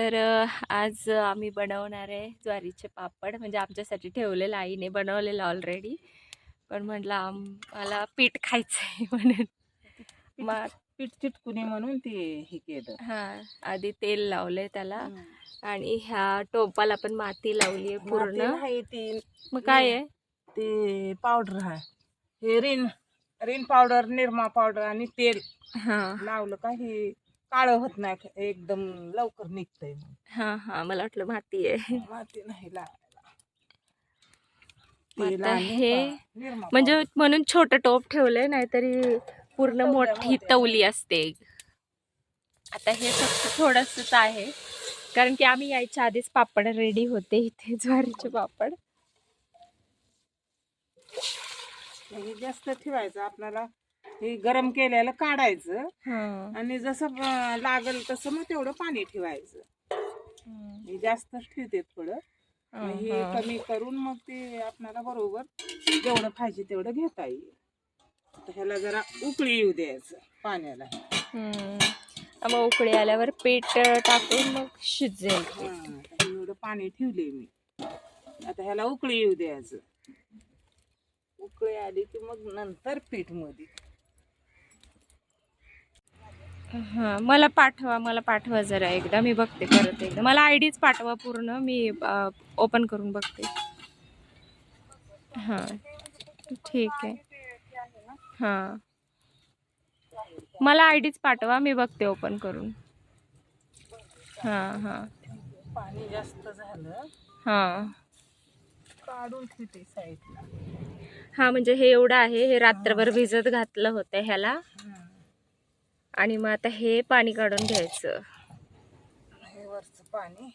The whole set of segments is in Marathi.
तर आज आम्ही बनवणार आहे ज्वारीचे पापड. म्हणजे आमच्यासाठी ठेवलेलं आईने बनवलेलं ऑलरेडी पण म्हटलं आम्हाला पीठ खायचं आहे म्हणून मग पीठ चिटकुनी म्हणून ते हे केलं. हां आधी तेल लावलंय त्याला. आणि ह्या टोपाला पण माती लावली आहे पूर्ण. मग काय आहे? ते पावडर आहे. हे रिन रिन पावडर निरमा पावडर आणि तेल हां. लावलं का हे काळं होत नाही एकदम लवकर निघतंय मग. हां हां मला वाटलं माती आहे. माती नाही आता हे म्हणजे. म्हणून छोटं टोप ठेवलंय नाहीतरी पूर्ण मोठी. तवली असते. आता हे फक्त थोडंसंच आहे. कारण की आम्ही यायच्या आधीच पापड रेडी होते इथे ज्वारीचे पापड. हे जास्त ठेवायचं आपल्याला हे गरम केलेलं काढायचं. हां. आणि जसं अं, लागल तसं मग तेवढं पाणी ठेवायचं. हे जास्तच ठेवते थोडं हे हां. कमी करून मग ते आपल्याला बरोबर जेवढं पाहिजे तेवढं घेता येईल. आता ह्याला जरा उकळी येऊ द्यायचं पाण्याला. हम्म. मग उकळी आल्यावर पीठ टाकून मग शिजेल हा, आता हे एवढं पाणी ठेवले मी. आता ह्याला उकळी येऊ द्यायचं. उकळी आली की मग नंतर पीठमध्ये हां मला पाठवा मला पाठवा जरा एकदा. मी बघते परत एकदा. मला आय डीच पाठवा पूर्ण. मी ओपन करून बघते. हां. ठीक आहे. हां. मला आय डीच पाठवा. मी बघते ओपन करून. हां हां. पाणी जास्त झालं. हां. काढून ठेवते साईडला. हां म्हणजे हे एवढं आहे. हे रात्रभर भिजत घातलं होतं ह्याला. आणि मग आता हे पाणी काढून घ्यायचं. हे वरचं पाणी.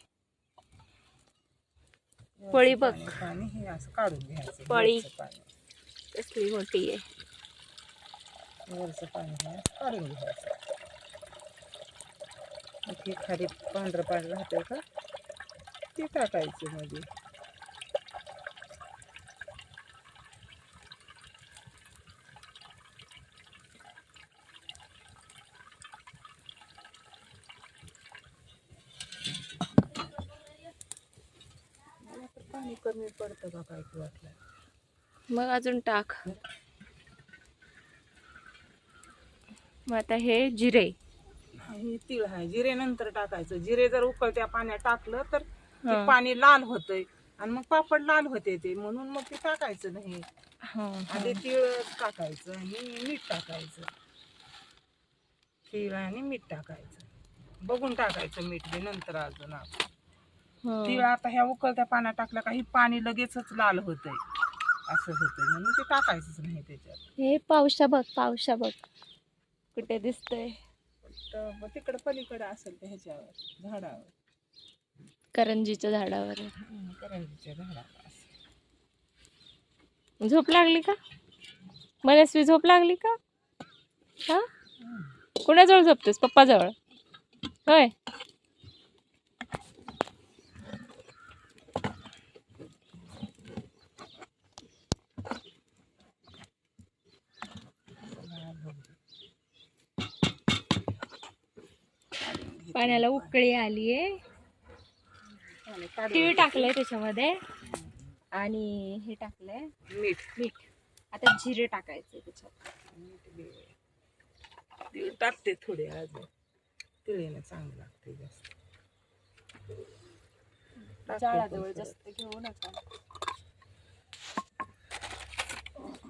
पळी बघ. पाणी- हे असं काढून घ्यायचं. पळी. कसली मोठी आहे. वरचं पाणी हे काढून घ्यायचं. खाली पांढरं पाणी राहतंय का? ते टाकायचं मध्ये मला तर पाणी पडतं का काय की वाटलं मग अजून टाक. मग आता हे जिरे. हे तीळ आहे. जिरे नंतर टाकायचं. जिरे जर उकळत्या पाण्यात टाकलं तर ते. पाणी लाल होतंय. आणि मग पापड लाल होते ते. म्हणून मग ते टाकायचं नाही. आधी तीळ टाकायचं आणि मीठ टाकायचं. तीळ आणि मीठ टाकायचं. बघून टाकायचं मीठ नंतर अजून आपण. तीळ आता ह्या उकळत्या पाण्यात टाकलं का हे पाणी लगेचच लाल होतंय. असं होतंय. म्हणून ते टाकायचंच नाही त्याच्यात. हे पावसा बघ पावसा बघ. कुठे दिसतंय. तर मग तिकडं पलीकडे असेल ते ह्याच्यावर झाडावर. करंजीच्या झाडावर. हं, करंजीच्या झाडावर असेल. झोप लागली का? मनस्वी झोप लागली का? हा. कुणाजवळ झोपतेस? पप्पाजवळ? होय. पाण्याला उकळी आली आहे तीळ. टाकलंय त्याच्यामध्ये. आणि हे टाकलंय मीठ. मीठ. आता जिरे टाकायचे त्याच्यात. तीळ टाकते थोडे आज. तिळीने चांगलं लागते जास्त. जाळाजवळ जास्त घेऊ नका.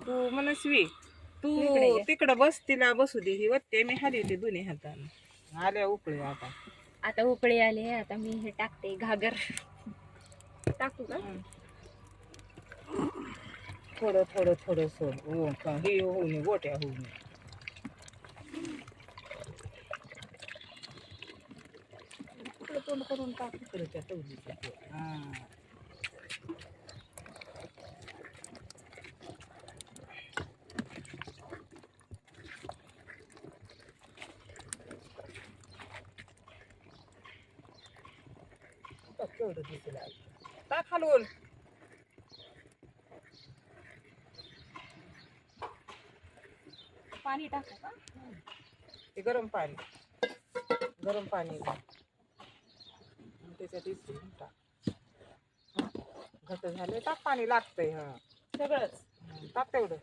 तू मनस्वी तू. तिकडं बस तिला बसू दे. ही वत्ते मी हाली ते दोन्ही हाताने. आल्या उकळी आता. आता उकळी आली आता मी हे टाकते घागर. टाकू का? थोडं थोडं थोडं सोड. हो का? हे होऊ नये गोट्या होऊ नये. इकडं तोंड करून टाक. तिकडे त्या तवलीच्या हा बघ केवढं दिसू लागलं. टाक हलवून पाणी टाकू का ते गरम पाणी गरम पाणी. त्याच्यात इसरून टाक. घट झाले टाक पाणी लागतंय हा सगळंच टाक तेवढं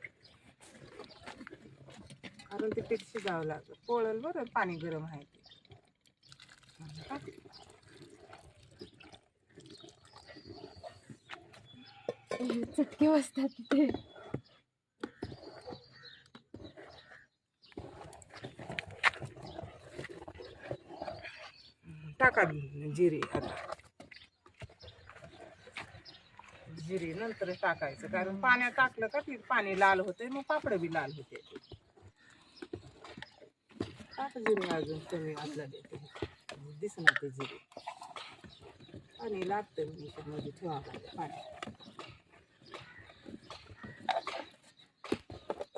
कारण ते पीठ शिजावं लागतं पोळल बरं पाणी गरम आहे ते हं, टाक. चटके बसतात ते टाका जिरे आता. जिरे नंतर टाकायचं कारण पाण्यात टाकलं का ती पाणी लाल होते मग पापड बी लाल होते टाक जिरे अजून कमी वाटलं देते दिसणार ते जिरे. पाणी लागतं मध्ये ठेवा पाणी.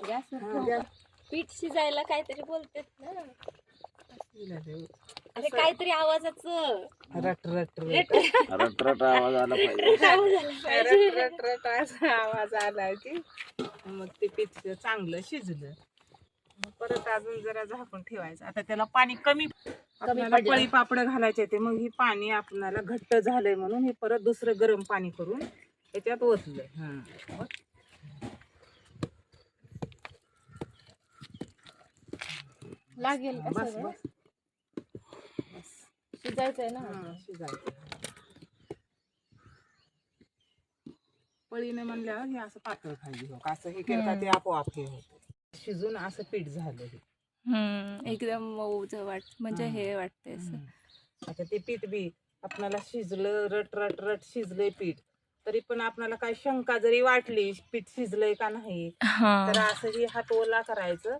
गॅस- पीठ शिजायला काहीतरी बोलतेत ना. अरे काहीतरी आवाजाचं. रट रट रट. रटरट आवाज आला पाहिजे. आवाज आला पाहिजे. रट रट रट असा आवाज आला की मग ते पीठ चांगलं शिजलं. मग परत अजून जरा झाकून ठेवायचं. आता त्याला पाणी कमी आपल्याला. पळी पापड घालायचे ते मग ही पाणी आपल्याला घट्ट झालंय म्हणून हे परत दुसरं गरम पाणी करून त्याच्यात ओतलंय हं. ओत. लागेल का बस सगळं? बस. शिजायचंय ना? हं, शिजायचं पळीने म्हणल्यावर हे असं पातळ खाली हो असं हे केलं का ते आपोआप हे होतं. शिजून असं पीठ झालं हे. हम्म एकदम मऊ वाट म्हणजे हे वाटतंय असं. आता ते पीठ बी आपणाला शिजलं रट रट रट शिजलंय पीठ. तरी पण आपणाला काय शंका जरी वाटली पीठ शिजलंय का नाही हा. तर असं ही हात ओला करायचं.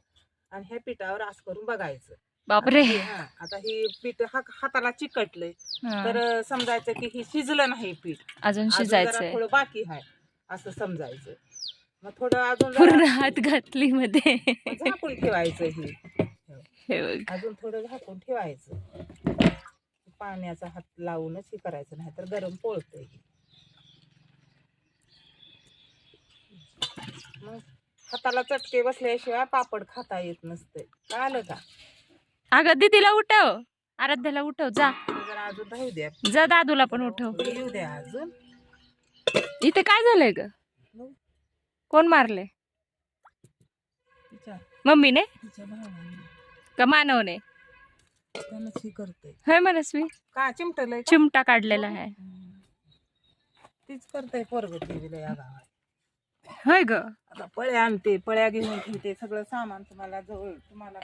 आणि ह्या पिठावर असं करून बघायचं. बापरे. आता हे- आता पीठ हा- हाताला चिकटलंय. हा. तर समजायचं की हे शिजलं नाही पीठ. अजून अजून जरा शिजायचंय. थोडं बाकी आहे असं समजायचं. मग थोडं अजून पूर्ण जरा हात घातली मध्ये झाकून ठेवायचं हे. हे बघ. अजून थोडं झाकून ठेवायचं. पाण्याचा हात लावूनच हे करायचं नाही तर गरम पोळतंय हे. मग हाताला चटके बसल्याशिवाय पापड खाता येत नसते. कळालं का? अगं दीदीला उठव. आराध्याला उठव. जा. जरा अजून राहू द्या. जा दादूला पण उठव. येऊ द्या अजून. इथे काय झालंय ग? कोण मारले? तिच्या मम्मीने? तिच्या भावाने. का मानवने? त्यानंच हे करतंय होय मनस्वी? का? चिमटलंय का? चिमटा काढलेला आहे. तीच करतंय पोरग टीव्हीला या गावात होय ग. आता पळ्या आणते पळ्या घेऊन ठेवते सगळं सामान तुम्हाला जवळ तुम्हाला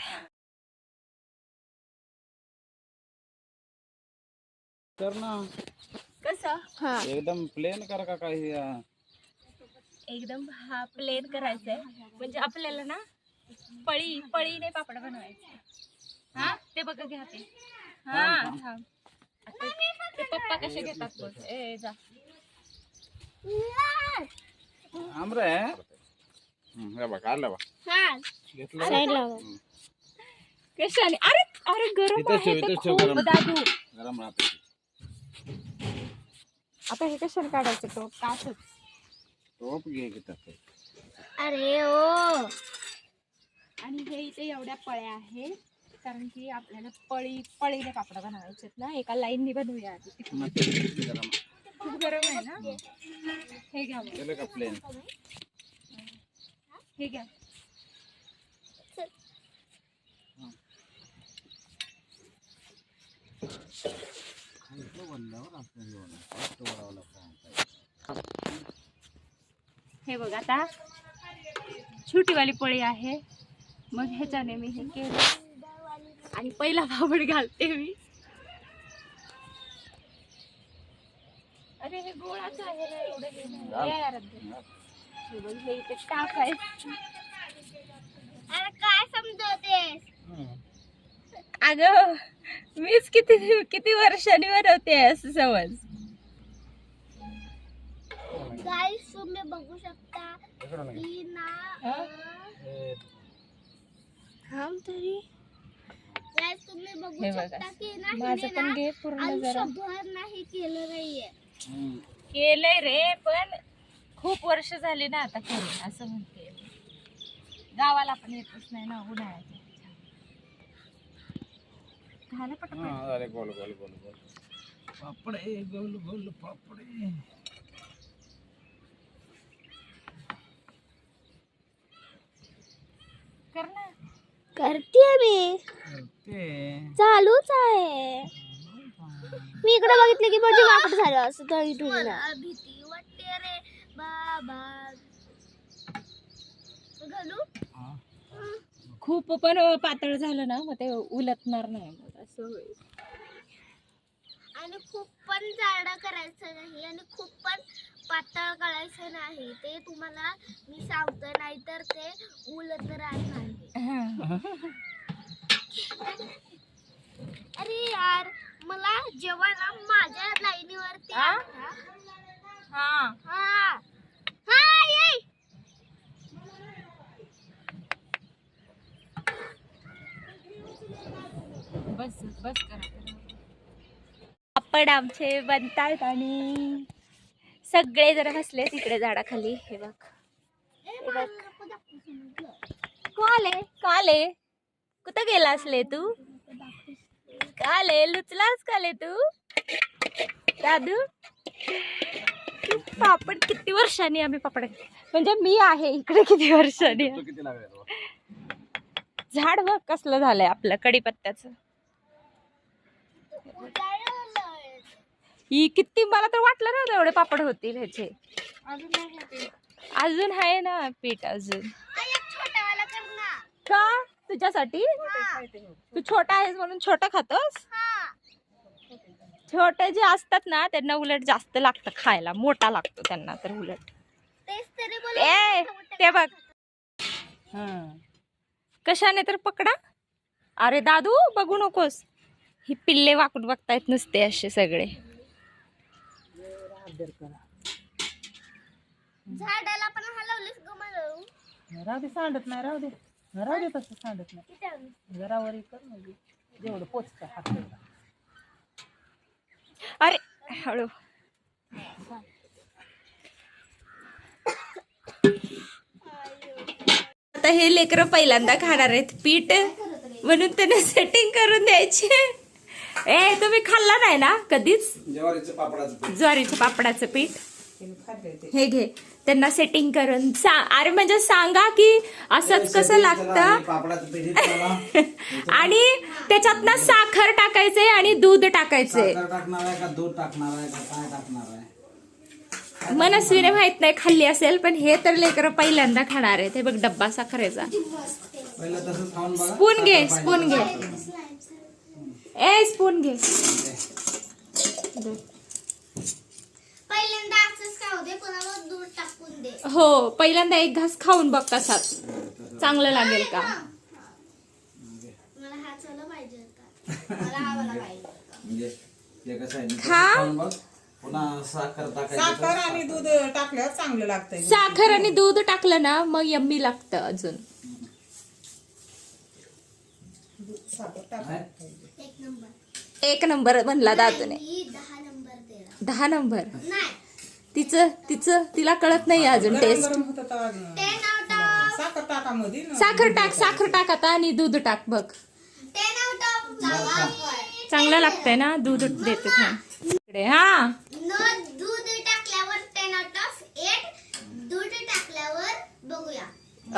तर ना कसं? एकदम प्लेन कर का काही अं, एकदम हा प्लेन करायचंय. म्हणजे आपल्याला ना पळी पळीने पापड बनवायचे. हा? ते बघा घ्या ते. हा. आता ते पप्पा कसे घेतात बघ. ए जा. आमरे हं, हे बघ आलं बघ. घेतलं कशाने? अरे अरे गरम इथं ठेव, आहे ते इथं ठेव खूप गरम. दादू. गरम राहते. आता हे कशाने काढायचं? तो तासच टोप घे की तसं. अरे ओ. आणि हे इथे एवढ्या पळ्या आहेत. कारण की आपल्याला पळी पळीने पापड बनवायचे ना. एका लाईननी बनवूया आधी. खूप गरम आहे ना? हे घ्या हे घ्या. हे बघ आता. छोटीवाली पळी आहे. मग ह्याच्याने मी हे केलं. आणि पहिला पापड घालते मी. अरे हे गोळाच आहे इथे टाक काय समजवते हं. अगं मीच किती किती वर्षांनी बनवते असं समज. गाईस तुम्ही बघू शकता की ना हा? हे थांब तरी. तुम्ही बघू बघा. शकता की ना माझं पण ना घे पूर्ण जरा. आयुष्यभर नाही केलं नाहीये. हं. केलंय रे पण खूप वर्ष झाली ना आता करून असं म्हणते. गावाला पण येतच नाही ना उन्हाळ्याच्या झालं पटकन हां, झाले गोल गोल गोल गोल पापडे गोल गोल पापडे. कर ना. करते मी. चालूच आहे. मी इकडे बघितलं की माझी वाकड झालं असं तळी भीती वाटते रे बाबा. घालू? खूप पण पातळ झालं ना मग ते उलटणार नाही. मग असं होईल. आणि खूप पण जाडं करायचं नाही आणि खूप पण पातळ करायचं नाही. ते तुम्हाला मी सांगतो नाहीतर ते उलट राहणार नाही अरे यार मला जेव्हा ना माझ्या लाईनीवरती. हा? हा. हा. ये! बस बस करा. पापड आमचे बनतायत आणि सगळे जरा बसले तिकडे झाडाखाली. हे बघ. हे बघ. काले काले कुठं गेला असले तू? काले लुचलास काले तू? दादू? पापड किती वर्षांनी आम्ही पापड म्हणजे मी आहे इकडे किती वर्षांनी? झाड बघ कसलं झालंय आपलं कडीपत्त्याचं. ही किती मला तर वाटलं नव्हतं एवढे पापड होतील ह्याचे. अजून नाही आहे ते. अजून आहे ना पीठ अजून. ना. का? तुझ्यासाठी? तू छोटा आहेस म्हणून छोटा खातोस? हा. छोटे जे असतात ना त्यांना उलट जास्त लागतं खायला. मोठा लागतो त्यांना तर उलट. तेच तरी बोल ए ते बघ. हं. कशाने तर पकडा. अरे दादू बघू नकोस. ही पिल्ले वाकून बघतायत नुसते असे सगळे. झाडाला पण हलवलीस सांडत नाही राहू दे. राहू दे तसं सांडत नाही. कर म्हणजे. जेवढं पोचतं हात तेवढा. अरे हळू. आता हे लेकरं पहिल्यांदा खाणार आहेत पीठ. म्हणून त्यांना सेटिंग करून द्यायचे. ए तुम्ही खाल्ला नाही ना कधीच? ज्वारीचं पापडाचं पीठ. हे घे. त्यांना सेटिंग करून. सा अरे म्हणजे सांगा की असंच कसं लागतं. आणि त्याच्यात ना साखर टाकायचे आणि दूध टाकायचे. साखर टाकणार आहे का दूध टाकणार आहे का काय टाकणार आहे? मनस्वीने माहीत नाही खाल्ली असेल पण हे तर लेकर पहिल्यांदा खाणार आहे. ते बघ डब्बा साखरेचा स्पून घे स्पून घे. ए स्पून घे. पहिल्यांदा हो पहिल्यांदा एक घास खाऊन बघ तसाच चांगलं लागेल का? मला चला पाहिजे होता. मला वाला पाहिजे होता. म्हणजे खा. साखर आणि दूध टाकल्यावर चांगलं साखर आणि दूध टाकलं ना मग यम्मी लागतं अजून. एक नंबर. एक नंबर म्हणला दादूने दहा नंबर तिचं तिचं तिला कळत नाही अजून टेस्ट गरम होतं अजून. साखर टाका साखर टाक साखर टाक आता आणि दूध टाक बघ. टेन आउट ऑफ चांगलं लागतंय ना दूध देते. इकडे हा. दूध टाकल्यावर टेन आउट ऑफ एट दूध टाकल्यावर बघूया.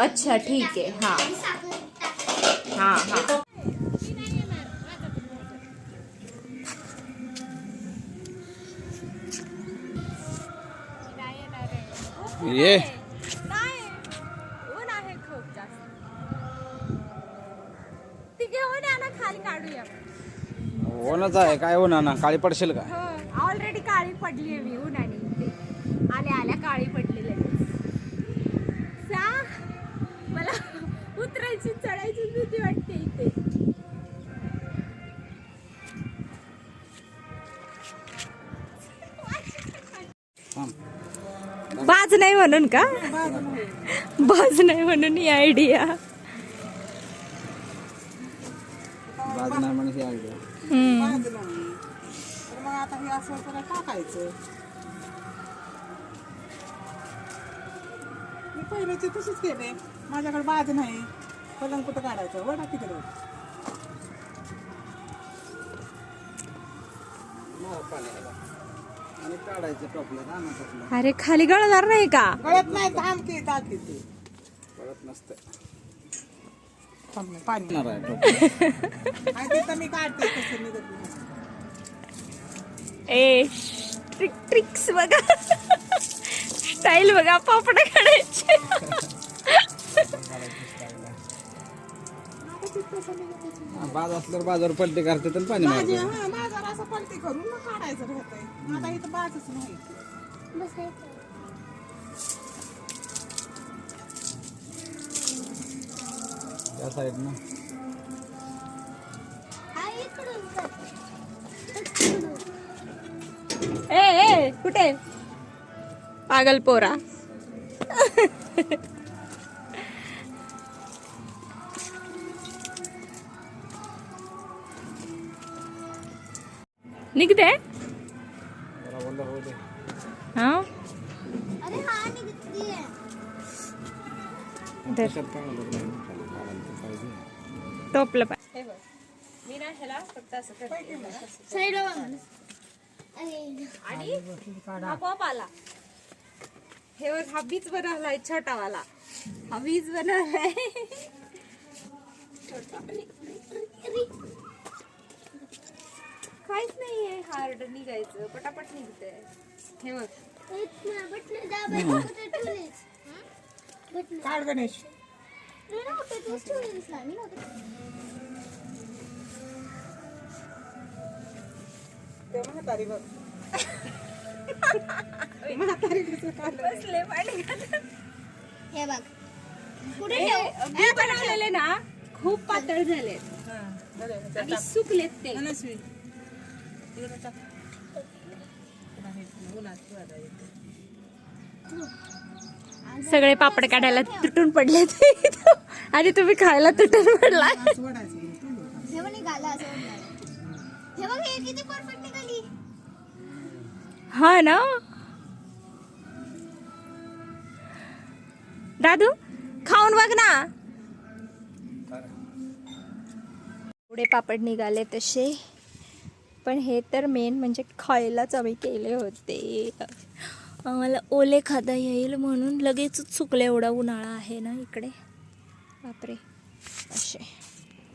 अच्छा ठीक आहे. हा. आणि साखर टाकल्यावर हा हा. ये। नाही ऊन आहे ओनच काय होणार ना काळी पडशील का? हो ऑलरेडी काळी पडली आहे मी उन्हाने. आल्या आल्या काळी पडली लगेच. सा मला उतरायची चढायची बाज नाही म्हणून का? बाज नाही म्हणून ही आयडिया टाकायचं मी पहिल्याची तशीच केले माझ्याकडे बाज नाही पलंग कुठं काढायचं वडा तिकडे आणि काढायचं अरे खाली गळणार नाही का? कळत नाही थांब की टाकी तू. कळत नसतं थांब ना, पाणी. येणार आहे टोपल्यात. आणि तिथं मी काढते तसं निघत नाही. ए ट्रिक ट्रिक्स बघा. स्टाईल बघा पापड काढायचे. हा, बाज असल्यावर बाजावर पलटी करते तर पाणी माझी हा करून मग काढायचं राहतंय. आता इथं बाजच नाही. त्या साईडनं. ए ए कुठे? पागल पोरा. तर पाहिजे. टोपलं पाय. मी ना ह्याला फक्त असं आणि आपोआप आला. हे हा बीज बनवलाय छोटावाला. हा बीज बनवलाय. काहीच नाहीये. हार्ड निघायचं पटापट निघतंय. हे बघ. बटन दाबायचं कुठे ठेवलीस? बटन काढ गणेश. मी नव्हते तूच ठेवलीस ना मी नव्हते ते म्हातारी बघ. म्हातारी कसं काढलं बसले पाणी. हे बघ. पुढे हे ठेव? बी बनवलेले ना खूप पातळ झाले हा, बरं, आणि. सुकलेत ते. मनस्वी सगळे पापड काढायला तुटून पडले आणि तुम्ही खायला तुटून पडला. हा ना. दादू खाऊन बघ ना. पुढे पापड निघाले तसे. पण हे तर मेन म्हणजे खायलाच आम्ही केले होते. आम्हाला ओले खाता येईल म्हणून लगेच चुकले एवढा उन्हाळा आहे ना इकडे. बापरे असे